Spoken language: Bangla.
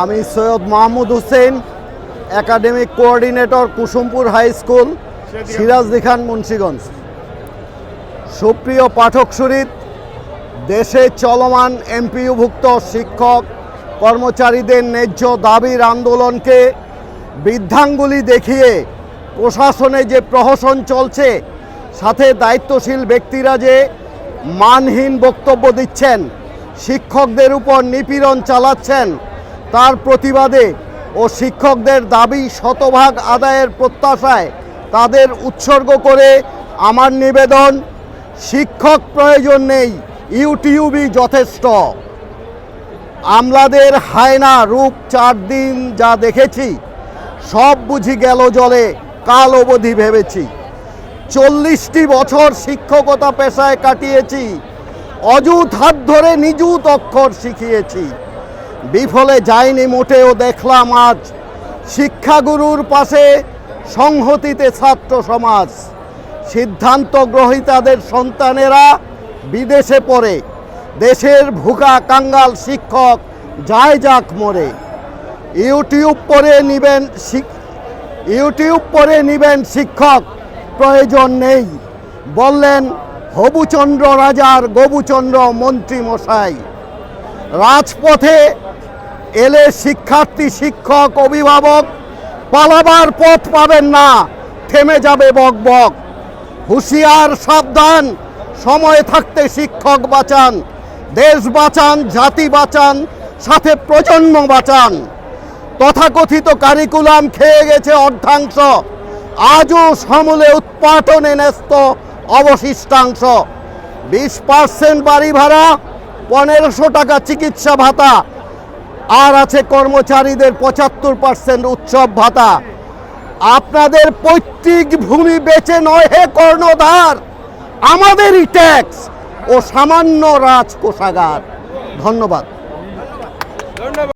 আমি Syed Mahmud Hossain, academic coordinator, Kusumpur high school, Sirajdi Khan, Munshiganj. সুপ্রিয় পাঠক সুরিত, দেশে চলমান এমপিইউভুক্ত শিক্ষক কর্মচারীদের ন্যায্য দাবির আন্দোলনকে বৃদ্ধাঙ্গুলি দেখিয়ে প্রশাসনে যে প্রহসন চলছে, সাথে দায়িত্বশীল ব্যক্তিরা যে মানহীন বক্তব্য দিচ্ছেন, শিক্ষকদের উপর নিপীড়ন চালাচ্ছেন তার প্রতিবাদে ও শিক্ষকদের দাবি শতভাগ আদায়ের প্রত্যাশায় তাদের উৎসর্গ করে আমার নিবেদন, শিক্ষক প্রয়োজন নেই, ইউটিউবই যথেষ্ট। আমলাদের হায়না রূপ চার দিন যা দেখেছি, সব বুঝি গেল জলে, কাল অবধি ভেবেছি। চল্লিশটি বছর শিক্ষকতা পেশায় কাটিয়েছি, অযুত হাত ধরে নিযুত অক্ষর শিখিয়েছি। বিফলে যায়নি মোটেও দেখলাম আজ। শিক্ষাগুরুর পাশে সংহতিতে ছাত্র সমাজ। সিদ্ধান্ত গ্রহীতাদের সন্তানেরা বিদেশে পড়ে। দেশের ভুকা কাঙ্গাল শিক্ষক যায় যাক মরে। ইউটিউব পরে নিবেন ইউটিউব পরে নিবেন শিক্ষক, প্রয়োজন নেই। বললেন, হবুচন্দ্র রাজার গবুচন্দ্র মন্ত্রী মশাই। রাজপথে এলে শিক্ষার্থী, শিক্ষক, অভিভাবক পালাবার পথ পাবেন না। থেমে যাবে বক বক। হুঁশিয়ার সাবধান। সময় থাকতে শিক্ষক বাঁচান। দেশ বাঁচান, জাতি বাঁচান, সাথে প্রজন্ম বাঁচান। তথাকথিত কারিকুলাম খেয়ে গেছে অর্ধাংশ। আজও সমূলে উৎপাটনে ন্যস্ত অবশিষ্টাংশ। বিশ পার্সেন্ট বাড়ি ভাড়া, পনেরোশো টাকা চিকিৎসা ভাতা। আর আছে কর্মচারীদের পঁচাত্তর পার্সেন্ট উৎসব ভাতা। আপনাদের পৈতৃক ভূমি বেচে নয় হে কর্ণধার। আমাদেরই ট্যাক্স ও সামান্য রাজ কোষাগার। ধন্যবাদ।